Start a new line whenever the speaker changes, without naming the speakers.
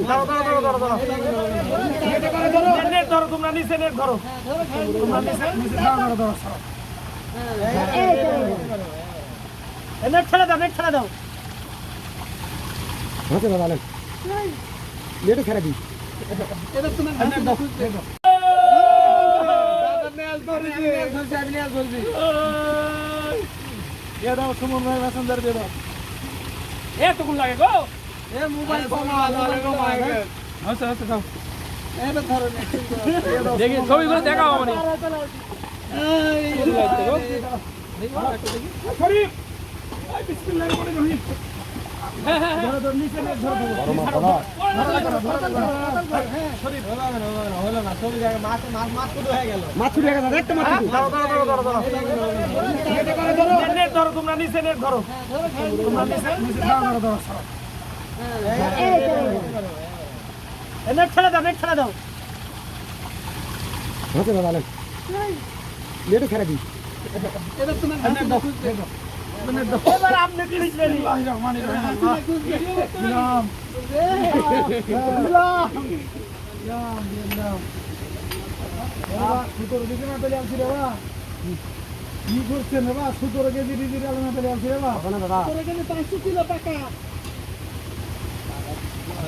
ধরো net, net তোমরা নিচে নেট ধরো তোমরা নিচে নিচে ধরো ধরো। এ, নেট ছেড়ে দাও নেট ছেড়ে দাও
হচ্ছে দাদা নেন ছেড়ে দিই
ভাই মেসেঞ্জার দিয়ে দাও এতক্ষণ লাগে গো দেখি ছবিগুলো দেখাও মানে হ্যাঁ হ্যাঁ হ্যাঁ ধরো তোমরা নিচে ধরো তোমরা নিচে ধরো নেট ছেড়ে দাও নেট ছেড়ে
দিই
এবার কি করছেন কেজি না পেলে বাবা
দাদা
কেজি পাঁচশো কিলো টাকা